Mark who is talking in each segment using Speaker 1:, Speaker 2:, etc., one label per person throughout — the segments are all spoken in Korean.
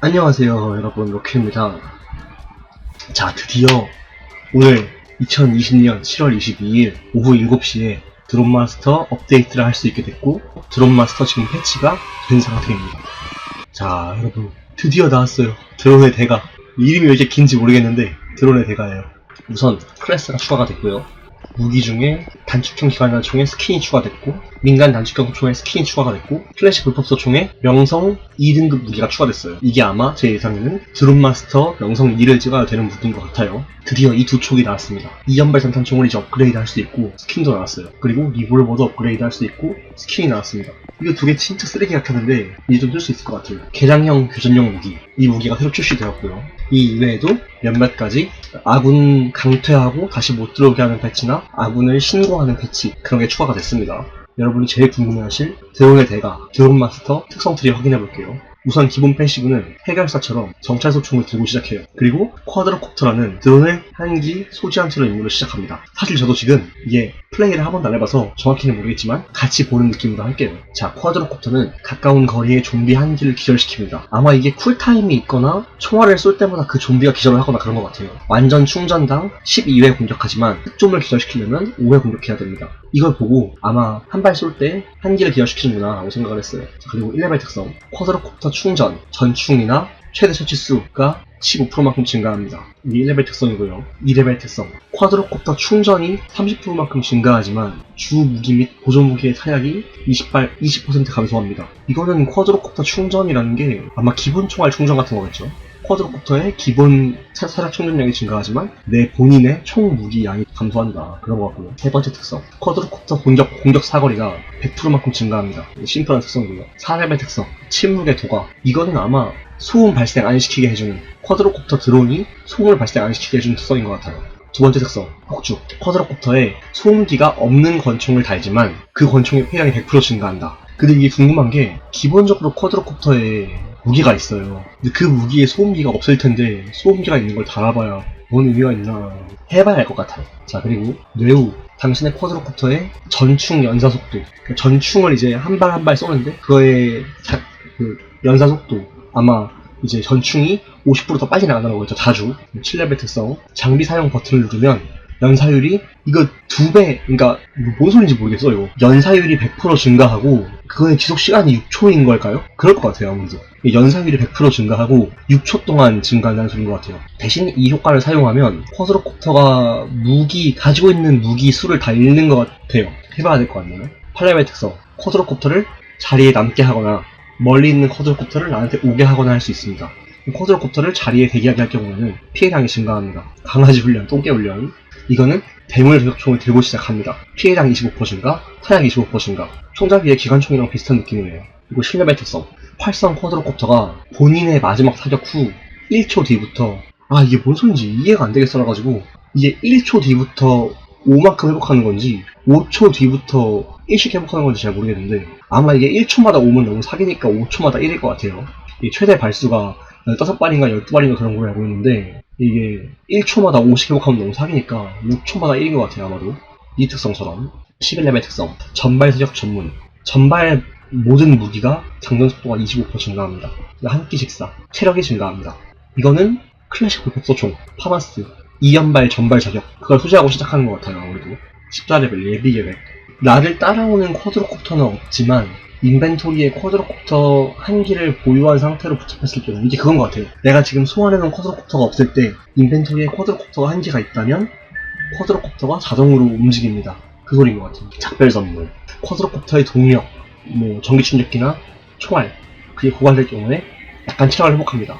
Speaker 1: 안녕하세요 여러분. 로키입니다. 자 드디어 오늘 2020년 7월 22일 오후 7시에 드론마스터 업데이트를 할 수 있게 됐고 드론마스터 지금 패치가 된 상태입니다. 자 여러분. 드디어 나왔어요. 드론의 대가. 이름이 왜 이렇게 긴지 모르겠는데 드론의 대가예요. 우선 클래스가 추가가 됐고요 무기 중에 단축형 기관단 총에 스킨이 추가됐고 민간 단축형 총에 스킨이 추가가 됐고 플래시 불법소 총에 명성 2등급 무기가 추가됐어요. 이게 아마 제 예상에는 드론마스터 명성 2를 찍어야 되는 무기인 것 같아요. 드디어 이두 촉이 나왔습니다. 2연발 산탄총을 이제 업그레이드 할 수 있고 스킨도 나왔어요. 그리고 리볼버도 업그레이드 할 수 있고 스킨이 나왔습니다. 이거 두 개 진짜 쓰레기 같았는데 이제 좀 쓸 수 있을 것 같아요. 개량형 교전용 무기 이 무기가 새로 출시되었고요. 이 이외에도 몇몇 가지 아군 강퇴하고 다시 못 들어오게 하는 패치나 아군을 신고하는 패치 그런 게 추가가 됐습니다. 여러분이 제일 궁금해하실 드론의 대가, 드론 마스터 특성 트리 확인해 볼게요. 우선 기본 패시브는 해결사처럼 정찰소 총을 들고 시작해요. 그리고 쿼드로콥터라는 드론을 한기 소지한 채로 임무를 시작합니다. 사실 저도 지금 이게 플레이를 한 번도 안 해봐서 정확히는 모르겠지만 같이 보는 느낌으로 할게요. 자, 쿼드로콥터는 가까운 거리의 좀비 한 기를 기절시킵니다. 아마 이게 쿨타임이 있거나 총알을 쏠 때마다 그 좀비가 기절을 하거나 그런 것 같아요. 완전 충전당 12회 공격하지만 흑좀을 기절시키려면 5회 공격해야 됩니다. 이걸 보고 아마 한 발 쏠 때 한 기를 기절시키는구나 라고 생각을 했어요. 자, 그리고 1레벨 특성 쿼드로콥터 충전, 전충이나 최대 처치수가 15%만큼 증가합니다. 이게 1레벨 특성이고요. 2레벨 특성. 쿼드로콥터 충전이 30%만큼 증가하지만 주 무기 및 보조 무기의 타약이 20발, 20% 감소합니다. 이거는 쿼드로콥터 충전이라는 게 아마 기본 총알 충전 같은 거겠죠. 쿼드로콥터의 기본 사- 사력 충전량이 증가하지만 내 본인의 총 무기 양이 감소한다. 그런 거 같고요. 세 번째 특성. 쿼드로콥터 공격, 공격 사거리가 100%만큼 증가합니다. 심플한 특성이고요. 4레벨 특성. 침묵의 도가. 이거는 아마 소음 발생 안 시키게 해주는 쿼드로콥터 드론이 소음을 발생 안 시키게 해주는 특성인 것 같아요. 두 번째 특성, 폭주. 쿼드로콥터에 소음기가 없는 권총을 달지만 그 권총의 피해량이 100% 증가한다. 근데 이게 궁금한 게 기본적으로 쿼드로콥터에 무기가 있어요. 근데 그 무기에 소음기가 없을 텐데 소음기가 있는 걸 달아봐야 뭔 의미가 있나 해봐야 알 것 같아요. 자 그리고 뇌우. 당신의 쿼드로콥터의 전충 연사 속도. 그러니까 전충을 이제 한 발 한 발 쏘는데 그거의 자- 그 연사 속도. 아마 이제 전충이 50%더 빨리 거겠죠 자주. 7레벨 특성. 장비 사용 버튼을 누르면 연사율이 이거 두 배, 그러니까 뭔 소리인지 모르겠어 이거 연사율이 100% 증가하고 그거의 지속 시간이 6초인 걸까요? 그럴 것 같아요 아무래도. 이 연사율이 100% 증가하고 6초 동안 증가한다는 소리인 것 같아요. 대신 이 효과를 사용하면 쿼드로콥터가 무기 가지고 있는 무기 수를 다 잃는 것 같아요. 해봐야 될 것 같네요. 8레벨 특성 쿼드로콥터를 자리에 남게 하거나 멀리 있는 쿼드로콥터를 나한테 오게 하거나 할 수 있습니다. 쿼드로콥터를 자리에 대기하게 할 경우에는 피해량이 증가합니다. 강아지 훈련, 똥개 훈련 이거는 대물 저격총을 들고 시작합니다. 피해량 25% 증가, 타약 25% 증가. 총잡이의 기관총이랑 비슷한 느낌이네요. 그리고 실내발 특성. 활성 쿼드로콥터가 본인의 마지막 사격 후 1초 뒤부터 아 이게 뭔 소린지 이해가 안 되겠어 가지고 이게 1초 뒤부터 5만큼 회복하는 건지 5초 뒤부터 1씩 회복하는 건지 잘 모르겠는데 아마 이게 1초마다 5면 너무 사기니까 5초마다 1일 것 같아요. 이 최대 발수가 15발인가 12발인가 그런 걸로 알고 있는데 이게 1초마다 5씩 회복하면 너무 사기니까 5초마다 1인 것 같아요 아마도. 이 특성처럼. 11레벨 특성. 전발 사격 전문. 전발 모든 무기가 장전 속도가 25% 증가합니다. 한 끼 식사 체력이 증가합니다. 이거는 클래식 불법소총 파마스 2연발 전발 자격. 그걸 소지하고 시작하는 것 같아요 아무래도. 14레벨 예비 계획 나를 따라오는 쿼드로콥터는 없지만 인벤토리에 쿼드로콥터 한 기를 보유한 상태로 붙잡혔을 경우 이게 그건 것 같아요. 내가 지금 소환해놓은 쿼드로콥터가 없을 때 인벤토리에 쿼드로콥터가 한 기가 있다면 쿼드로콥터가 자동으로 움직입니다. 그 소리인 것 같아요. 작별 선물. 쿼드로콥터의 동력, 뭐 전기 충격기나 총알 그게 고갈될 경우에 약간 체력을 회복합니다.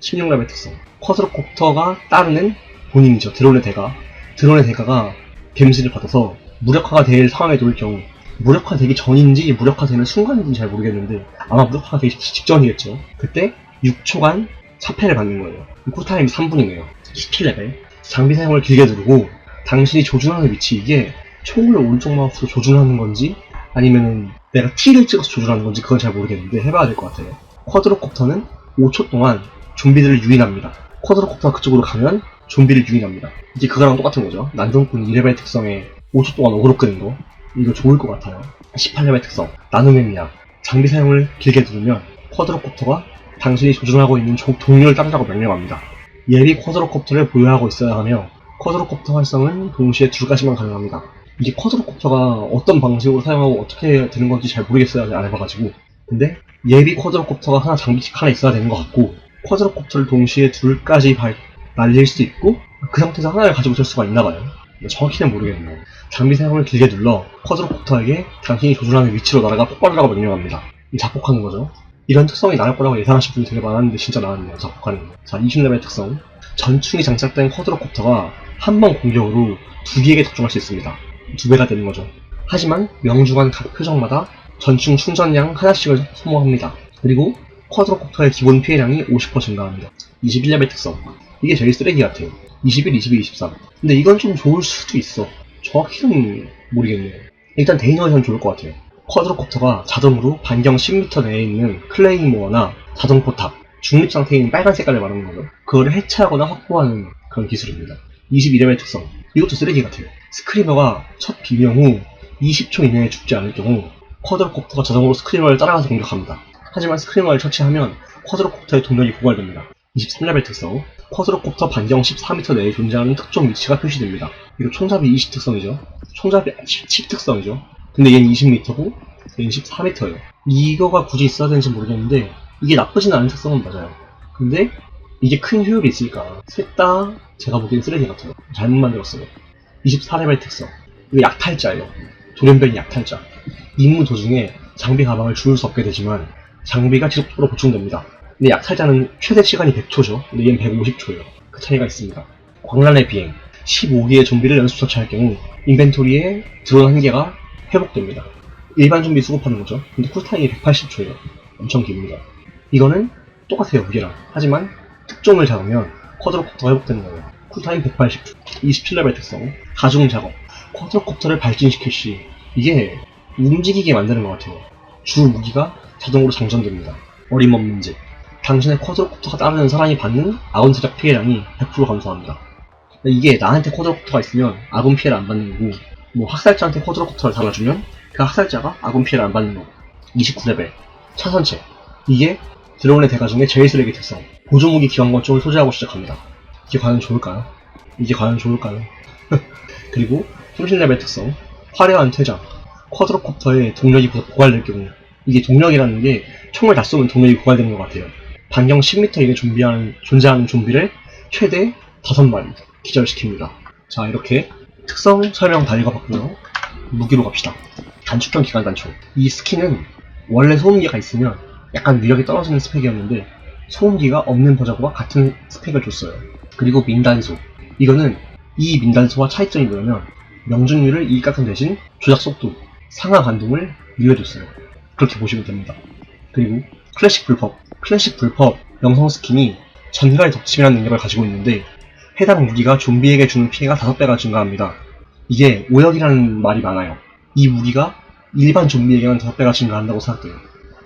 Speaker 1: 16레벨 특성. 쿼드로콥터가 따르는 본인이죠. 드론의 대가. 드론의 대가가 데미지를 받아서 무력화가 될 상황에 놓일 경우 무력화되기 전인지 무력화되는 순간인지 잘 모르겠는데 아마 무력화가 되기 직- 직전이겠죠. 그때 6초간 사패를 받는 거예요. 쿨타임이 3분이네요. 17레벨. 장비 사용을 길게 누르고 당신이 조준하는 위치 이게 총을 오른쪽 마우스로 조준하는 건지 아니면은 내가 T를 찍어서 조준하는 건지 그건 잘 모르겠는데 해봐야 될 것 같아요. 쿼드로콥터는 5초 동안 좀비들을 유인합니다. 쿼드로콥터가 그쪽으로 가면 좀비를 유인합니다. 이게 그거랑 똑같은 거죠. 난동꾼 2레벨 특성에 5초 동안 어그로 끄는 거. 이거 좋을 것 같아요. 18레벨 특성, 나눔의 미학. 장비 사용을 길게 누르면 쿼드로콥터가 당신이 조준하고 있는 종- 동료를 따르라고 명령합니다. 예비 쿼드로콥터를 보유하고 있어야 하며 쿼드로콥터 활성은 동시에 두 가지만 가능합니다. 이게 쿼드로콥터가 어떤 방식으로 사용하고 어떻게 되는 건지 잘 모르겠어요. 안 해봐가지고. 근데 예비 쿼드로콥터가 하나 장비씩 하나 있어야 되는 것 같고 쿼드로콥터를 동시에 둘까지 발- 날릴 수 있고 그 상태에서 하나를 가지고 있을 수가 있나 봐요. 정확히는 모르겠네요. 장비 사용을 길게 눌러 쿼드로콥터에게 당신이 조준하는 위치로 날아가 폭발하라고 명령합니다. 이 자폭하는 거죠. 이런 특성이 나올 거라고 예상하신 분이 되게 많았는데 진짜 나왔네요. 자폭하는 거. 자, 20레벨 특성. 전충이 장착된 쿼드로콥터가 한 번 공격으로 두 개에게 적중할 수 있습니다. 두 배가 되는 거죠. 하지만 명중한 각 표적마다 전충 충전량 하나씩을 소모합니다. 그리고 쿼드로콥터의 기본 피해량이 50% 증가합니다. 21레벨 특성. 이게 제일 쓰레기 같아요. 21, 22, 23. 근데 이건 좀 좋을 수도 있어. 정확히는 모르겠네요. 일단 데이너에선 좋을 것 같아요. 쿼드로콥터가 자동으로 반경 10m 내에 있는 클레이모어나 자동 포탑, 중립 상태인 빨간 색깔을 말하는 거죠. 그거를 해체하거나 확보하는 그런 기술입니다. 22레벨 특성. 이것도 쓰레기 같아요. 스크리머가 첫 비명 후 20초 이내에 죽지 않을 경우 쿼드로콥터가 자동으로 스크리머를 따라가서 공격합니다. 하지만 스크리머를 처치하면 쿼드로콥터의 동력이 고갈됩니다. 23레벨 특성. 쿼드로콥터 반경 14m 내에 존재하는 특정 위치가 표시됩니다. 이거 총잡이 20 특성이죠. 총잡이 17 특성이죠. 근데 얘는 20m고 얘는 14m예요. 이거가 굳이 있어야 되는지 모르겠는데 이게 나쁘진 않은 특성은 맞아요. 근데 이게 큰 효율이 있을까? 셋 다 제가 보기엔 쓰레기 같아요. 잘못 만들었어요. 24레벨 특성. 이거 약탈자예요. 돌연변이 약탈자. 임무 도중에 장비 가방을 주울 수 없게 되지만 장비가 지속적으로 보충됩니다. 근데 약탈자는 최대 시간이 100초죠. 근데 얘는 150초예요. 그 차이가 있습니다. 광란의 비행. 15개의 좀비를 연속 처치할 경우 인벤토리에 드론 한 개가 회복됩니다. 일반 좀비 수급하는 거죠. 근데 쿨타임이 180초예요. 엄청 깁니다. 이거는 똑같아요, 무게랑. 하지만 특종을 잡으면 쿼드로콥터가 회복되는 거예요. 쿨타임 180초. 27레벨 특성. 가중 작업. 쿼드로콥터를 발진시킬 시 이게 움직이게 만드는 것 같아요. 주 무기가 자동으로 장전됩니다. 어림없는 짓. 당신의 쿼드로콥터가 따르는 사람이 받는 아군 사적 피해량이 100% 감소합니다. 이게 나한테 쿼드로콥터가 있으면 아군 피해를 안 받는 거고 뭐 학살자한테 쿼드로콥터를 달아주면 그 학살자가 아군 피해를 안 받는 거고 29레벨 차선체 이게 드론의 대가 중에 제일 쓰레기 특성 보조무기 기관권총을 소지하고 시작합니다. 이게 과연 좋을까요? 이게 과연 좋을까요? 그리고 30레벨 특성 화려한 퇴장 쿼드로콥터의 동력이 고- 고갈될 경우 이게 동력이라는 게 총을 다 쏘면 동력이 고갈되는 것 같아요. 반경 10m 이내 존비하는, 존재하는 좀비를 최대 5마리 기절시킵니다. 자 이렇게 특성 설명 다 읽어봤고요. 무기로 갑시다. 단축형 기관 단총. 이 스킨은 원래 소음기가 있으면 약간 위력이 떨어지는 스펙이었는데 소음기가 없는 버전과 같은 스펙을 줬어요. 그리고 민단소. 이거는 이 민단소와 차이점이 뭐냐면 명중률을 이익깎은 대신 조작 속도, 상하 반동을 늘려줬어요. 그렇게 보시면 됩니다. 그리고 클래식 불법. 클래식 불법 영성 스킨이 전갈 덮침이라는 능력을 가지고 있는데 해당 무기가 좀비에게 주는 피해가 5배가 증가합니다. 이게 오역이라는 말이 많아요. 이 무기가 일반 좀비에게는 5배가 증가한다고 생각돼요.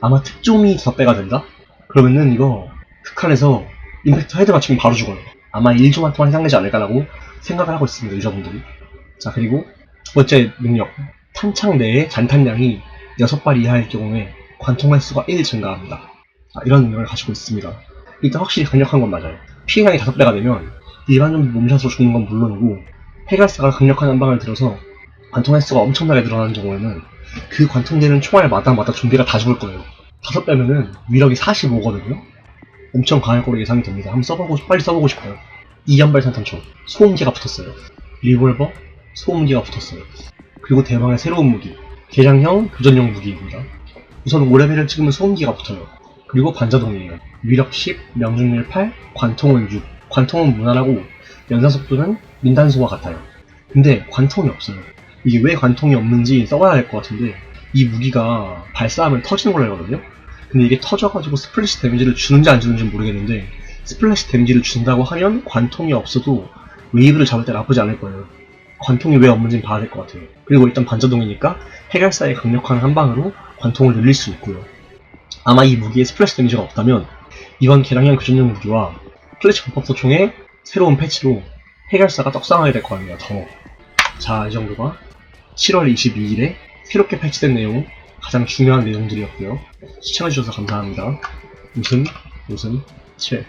Speaker 1: 아마 특종이 5배가 된다? 그러면은 이거 극한에서 임팩트 헤드 맞추면 바로 죽어요. 아마 1조만 동안 해당되지 않을까라고 생각을 하고 있습니다, 유저분들이. 자, 그리고 두 번째 능력. 탄창 내의 잔탄량이 6발 이하일 경우에 관통 횟수가 1 증가합니다. 자, 이런 능력을 가지고 있습니다. 일단 확실히 강력한 건 맞아요. 피해량이 5배가 되면 일반 좀비 몸샷으로 죽는 건 물론이고 해갈사가 강력한 한 방을 들어서 관통 횟수가 엄청나게 늘어나는 경우에는 그 관통되는 총알 마다 마다 좀비가 다 죽을 거예요. 다섯 배면은 위력이 45거든요? 엄청 강할 거로 예상이 됩니다. 한번 써보고, 싶- 빨리 써보고 싶어요. 이연발 산탄총. 소음기가 붙었어요. 리볼버, 소음기가 붙었어요. 그리고 대망의 새로운 무기. 개량형 교전용 무기입니다. 우선 5레벨을 찍으면 소음기가 붙어요. 그리고 반자동이에요. 위력 10, 명중률 8, 관통은 6. 관통은 무난하고 연사속도는 민단소와 같아요. 근데 관통이 없어요. 이게 왜 관통이 없는지 써봐야 할 것 같은데 이 무기가 발사하면 터지는 걸로 알거든요? 근데 이게 터져가지고 스플래시 데미지를 주는지 안 주는지 모르겠는데 스플래시 데미지를 준다고 하면 관통이 없어도 웨이브를 잡을 때 나쁘지 않을 거예요. 관통이 왜 없는지는 봐야 될 것 같아요. 그리고 일단 반자동이니까 해결사의 강력한 한 방으로 관통을 늘릴 수 있고요. 아마 이 무기에 스플래시 데미지가 없다면 이번 개량형 교전용 무기와 플래시 범법소총의 새로운 패치로 해결사가 떡상하게 될 거 아니에요, 더. 자, 이 정도가 7월 22일에 새롭게 패치된 내용, 가장 중요한 내용들이었고요. 시청해주셔서 감사합니다. 무슨 웃음 7